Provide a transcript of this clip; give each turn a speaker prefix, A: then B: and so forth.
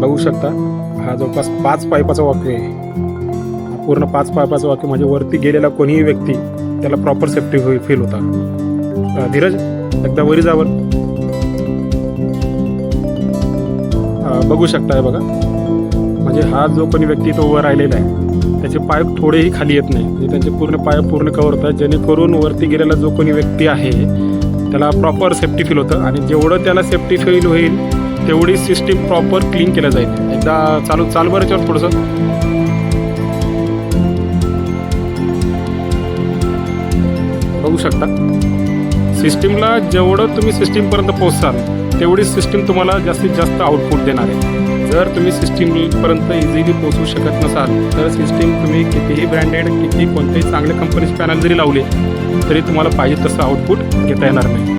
A: बघू शकता. हा जवळपास पाच पायपाचं वाक्य आहे. पूर्ण पाच पायपाचं वाक्य म्हणजे वरती गेलेला कोणीही व्यक्ती त्याला प्रॉपर सेफ्टी होईल फील होता. धीरज एकदा वरी जावर बघू शकता बघा. म्हणजे हा जो कोणी व्यक्ती तो वर राहिलेला आहे त्याचे पाय थोडेही खाली येत नाही. म्हणजे त्यांचे पूर्ण पाय पूर्ण कवर होतात. जेणेकरून वरती गेलेला जो कोणी व्यक्ती आहे त्याला प्रॉपर सेफ्टी फील होतं. आणि जेवढं त्याला सेफ्टी फील होईल तेवढी सिस्टीम प्रॉपर क्लीन केलं जाईल. एकदा चालू चालू बरं याच्यावर थोडंसं बघू शकता. सिस्टीमला जेवढं तुम्ही सिस्टीमपर्यंत पोहोचाल तेवढी सिस्टीम तुम्हाला जास्तीत जास्त आउटपुट देणार आहे. जर तुम्ही सिस्टीमपर्यंत इझिली पोहोचू शकत नसाल तर सिस्टीम तुम्ही कितीही ब्रँडेड किती कोणत्याही चांगल्या कंपनीचे पॅनल जरी लावले तरी तुम्हाला पाहिजे तसं आउटपुट घेता येणार नाही.